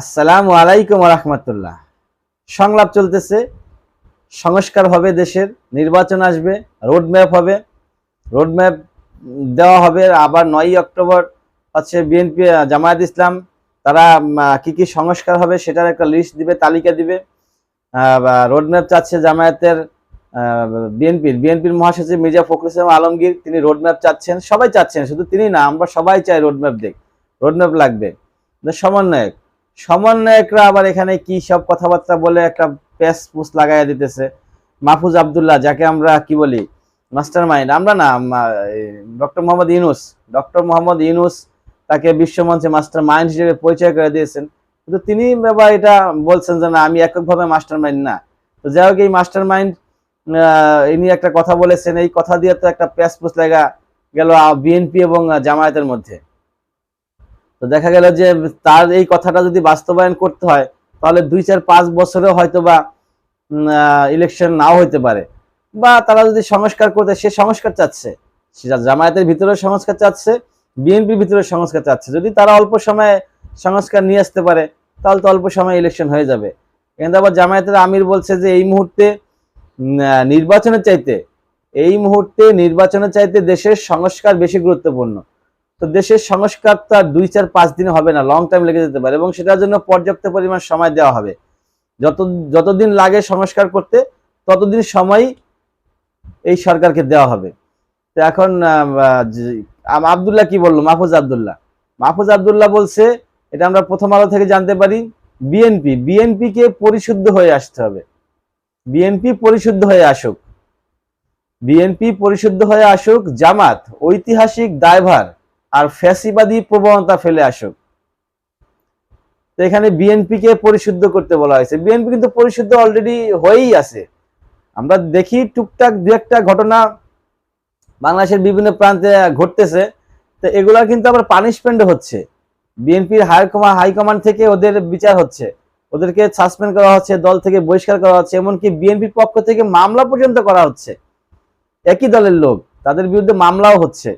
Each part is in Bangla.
আসসালামু আলাইকুম রহমতুল্লাহ। সংলাপ চলতেছে, সংস্কার হবে দেশের, নির্বাচন আসবে রোডম্যাপ হবে রোডম্যাপ দেওয়া হবে আবার নয়ই অক্টোবর হচ্ছে বিএনপি জামায়াত ইসলাম, তারা কি কি সংস্কার হবে সেটার একটা লিস্ট দিবে, তালিকা দিবে। রোডম্যাপ চাচ্ছে জামায়াতের বিএনপির বিএনপির মহাসচিব মির্জা ফখরুল ইসলাম আলমগীর, তিনি রোডম্যাপ চাচ্ছেন, সবাই চাচ্ছেন, শুধু তিনি না, আমরা সবাই চাই রোডম্যাপ দেখ রোডম্যাপ লাগবে। সমন্বয়ক। সমন্বয়করা আবার এখানে কি সব কথাবার্তা বলে একটা প্যাস পুস লাগাইয়া দিতেছে। মাহফুজ আবদুল্লাহ, যাকে আমরা কি বলি? মাস্টার মাইন্ড আমরা না ডক্টর মোহাম্মদ ইউনুস। ডক্টর মোহাম্মদ ইউনুস তাকে বিশ্বমঞ্চে মাস্টার মাইন্ড হিসেবে পরিচয় করে দিয়েছেন। কিন্তু তিনি আবার এটা বলছেন যে, না, আমি এককভাবে মাস্টার মাইন্ড না। তো যাই হোক, এই মাস্টার মাইন্ড ইনি একটা কথা বলেছেন। এই কথা দিয়ে তো একটা প্যাস পুস লাগা গেল বিএনপি এবং জামায়াতের মধ্যে। তো দেখা গেল যে তার এই কথাটা যদি বাস্তবায়ন করতে হয়, তাহলে দুই চার পাঁচ বছরেও হয়তো বা ইলেকশন নাও হইতে পারে। বা তারা যদি সংস্কার করতে, সে সংস্কার চাচ্ছে জামায়াতের ভিতরে সংস্কার চাচ্ছে, বিএনপির ভিতরে সংস্কার চাচ্ছে। যদি তারা অল্প সময়ে সংস্কার নিয়ে আসতে পারে, তাহলে তো অল্প সময়ে ইলেকশন হয়ে যাবে। কিন্তু আবার জামায়াতের আমির বলছে যে এই মুহূর্তে নির্বাচনের চাইতে, এই মুহূর্তে নির্বাচনের চাইতে দেশের সংস্কার বেশি গুরুত্বপূর্ণ। তো দেশের সংস্কার তো আর দুই, চার, পাঁচ দিনে হবে না লং টাইম লেগে যেতে পারে এবং সেটার জন্য পর্যাপ্ত পরিমাণ সময় দেওয়া হবে। যত, যতদিন লাগে সংস্কার করতে, ততদিন সময় এই সরকারকে দেওয়া হবে। তো এখন আবদুল্লাহ কি বলল? মাহফুজ আবদুল্লাহ। মাহফুজ আবদুল্লাহ বলছে, এটা আমরা প্রথম আলো থেকে জানতে পারি, বিএনপি বিএনপি কে পরিশুদ্ধ হয়ে আসতে হবে। বিএনপি পরিশুদ্ধ হয়ে আসুক। বিএনপি পরিশুদ্ধ হয়ে আসুক জামাত, ঐতিহাসিক দায়ভার আর ফ্যাসিবাদী প্রবণতা ফেলে আসুক। তো এখানে বিএনপি কে পরিশুদ্ধ করতে বলা হয়েছে। বিএনপি কিন্তু পরিশুদ্ধ অলরেডি হয়েই আছে। আমরা দেখি টুকটাক দু একটা ঘটনা বাংলাদেশের বিভিন্ন প্রান্তে ঘটতেছে। তো এগুলা কিন্তু আবার পানিশমেন্ট হচ্ছে। বিএনপির হাই কমান্ড হাইকমান্ড থেকে ওদের বিচার হচ্ছে। ওদেরকে সাসপেন্ড করা হচ্ছে, দল থেকে বহিষ্কার করা হচ্ছে, এমনকি বিএনপির পক্ষ থেকে মামলা পর্যন্ত করা হচ্ছে। একই দলের লোক, তাদের বিরুদ্ধে মামলাও হচ্ছে।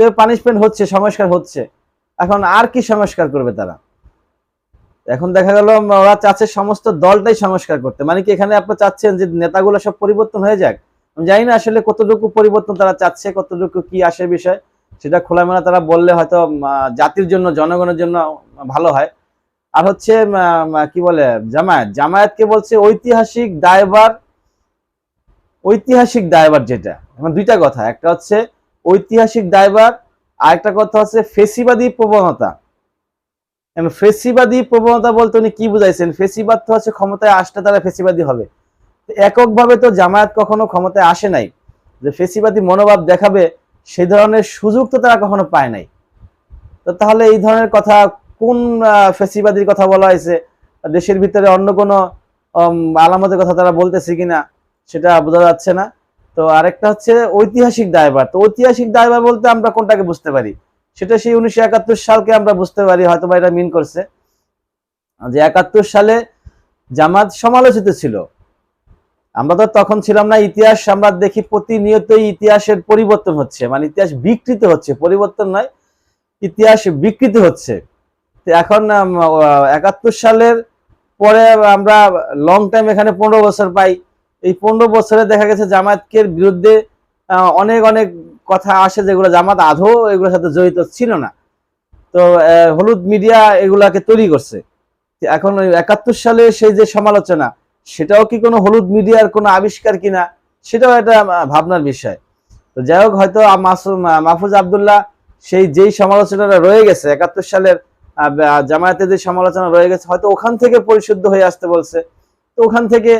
তো পানিশমেন্ট হচ্ছে, সংস্কার হচ্ছে। এখন আর কি সংস্কার করবে তারা? এখন দেখা গেল ওরা চাচ্ছে সমস্ত দলটাই সংস্কার করতে। মানে কি এখানে আপনারা চাচ্ছেন যে নেতাগুলো সব পরিবর্তন হয়ে যাক? আমি জানি না আসলে কতটুকু পরিবর্তন তারা চাচ্ছে, কতটুকু কি আসে বিষয়। সেটা খোলামেলা তারা বললে হয়তো জাতির জন্য, জনগণের জন্য ভালো হয়। আর হচ্ছে কি বলে, জামায়াত। জামায়াতকে বলছে ঐতিহাসিক দায়ভার ঐতিহাসিক দায়ভার যেটা। দুইটা কথা। একটা হচ্ছে ঐতিহাসিক দায়ভার আর একটা কথা হচ্ছে ফেসিবাদী প্রবণতা। ফেসিবাদী প্রবণতা বলতে উনি কি বুঝাইছেন? ফেসিবাদ তো হচ্ছে ক্ষমতায় আসলে তারা ফেসিবাদী হবে। এককভাবে তো জামায়াত কখনো ক্ষমতায় আসে নাই। যে ফেসিবাদী মনোভাব দেখাবে সেই ধরনের সুযোগ তো তারা কখনো পায় নাই। তো তাহলে এই ধরনের কথা কোন ফেসিবাদীর কথা বলা হয়েছে? দেশের ভিতরে অন্য কোনো আলামতের কথা তারা বলতেছে কিনা, সেটা বোঝা যাচ্ছে না। তো আরেকটা হচ্ছে ঐতিহাসিক দায়ভার। তো ঐতিহাসিক দায়ভার বলতে আমরা কোনটাকে বুঝতে পারি? সেটা সেই উনিশশো একাত্তর সালকে আমরা বুঝতে পারি হয়তো বা এটা মিন করছে। যে একাত্তর সালে জামাত সমালোচিত ছিল। আমরা তো তখন ছিলাম না, ইতিহাস আমরা দেখি প্রতিনিয়তই ইতিহাসের পরিবর্তন হচ্ছে। মানে ইতিহাস বিকৃত হচ্ছে, পরিবর্তন নয়, ইতিহাস বিকৃত হচ্ছে। তো এখন একাত্তর সালের পরে আমরা লং টাইম এখানে পনেরো বছর পাই। এই পনেরো বছরে দেখা গেছে জামাতকের বিরুদ্ধে অনেক অনেক কথা আসে যেগুলো জামাত আধো এগুলোর সাথে জড়িত ছিল না। তো হলুদ মিডিয়া এগুলাকে তৈরি করছে। এখন একাত্তর সালে সেই যে সমালোচনা, সেটাও কি কোনো হলুদ মিডিয়ার কোনো আবিষ্কার কিনা, সেটাও একটা ভাবনার বিষয়। তো যাই হোক, হয়তো মাহফুজ আবদুল্লাহ সেই যেই সমালোচনাটা রয়ে গেছে, একাত্তর সালের জামায়াতের যে সমালোচনা রয়ে গেছে, হয়তো ওখান থেকে পরিশুদ্ধ হয়ে আসতে বলছে। তো ওখান থেকে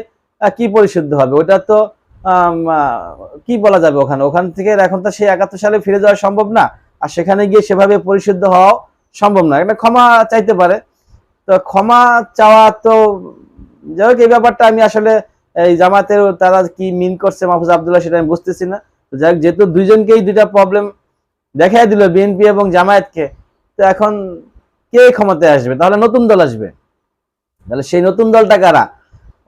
কি পরিশুদ্ধ হবে? ওটা তো কি বলা যাবে ওখানে? ওখান থেকে এখন তো সেই একাত্তর সালে ফিরে যাওয়া সম্ভব না। আর সেখানে গিয়ে সেভাবে পরিশুদ্ধ হওয়া সম্ভব না। একটা ক্ষমা চাইতে পারে। তো ক্ষমা চাওয়া তো, যাই হোক, এই ব্যাপারটা আমি আসলে এই জামাতের তারা কি মিন করছে মাহফুজ আবদুল্লাহ সেটা আমি বুঝতেছি না। যাই হোক, যেহেতু দুইজনকেই দুইটা প্রবলেম দেখাই দিল বিএনপি এবং জামায়াতকে, তো এখন কে ক্ষমতায় আসবে? তাহলে নতুন দল আসবে। তাহলে সেই নতুন দলটা কারা?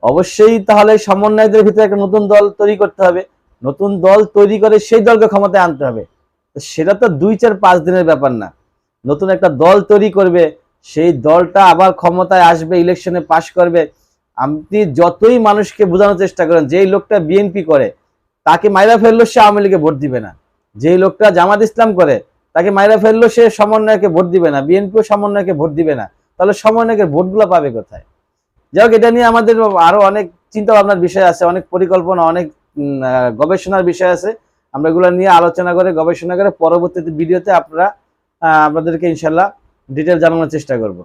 অবশ্যই তাহলে সমন্বয়কদের ভিতরে একটা নতুন দল তৈরি করতে হবে। নতুন দল তৈরি করে সেই দলকে ক্ষমতায় আনতে হবে। সেটা তো দুই চার পাঁচ দিনের ব্যাপার না। নতুন একটা দল তৈরি করবে, সেই দলটা আবার ক্ষমতায় আসবে ইলেকশনে পাশ করবে। আপনি যতই মানুষকে বোঝানোর চেষ্টা করেন, যেই লোকটা বিএনপি করে, তাকে মাইরা ফেলল সে আওয়ামী লীগে ভোট দিবে না। যেই লোকটা জামাত ইসলাম করে, তাকে মাইরা ফেলল সে সমন্বয়কে ভোট দিবে না। বিএনপিও সমন্বয়কে ভোট দিবে না। তাহলে সমন্বয়কের ভোটগুলো পাবে কোথায়? যাই হোক, এটা নিয়ে আমাদের আরও অনেক চিন্তা ভাবনার বিষয় আছে, অনেক পরিকল্পনা, অনেক গবেষণার বিষয় আছে। আমরা এগুলো নিয়ে আলোচনা করে, গবেষণা করে পরবর্তীতে ভিডিওতে আপনারা আপনাদেরকে ইনশাল্লাহ ডিটেল জানানোর চেষ্টা করব।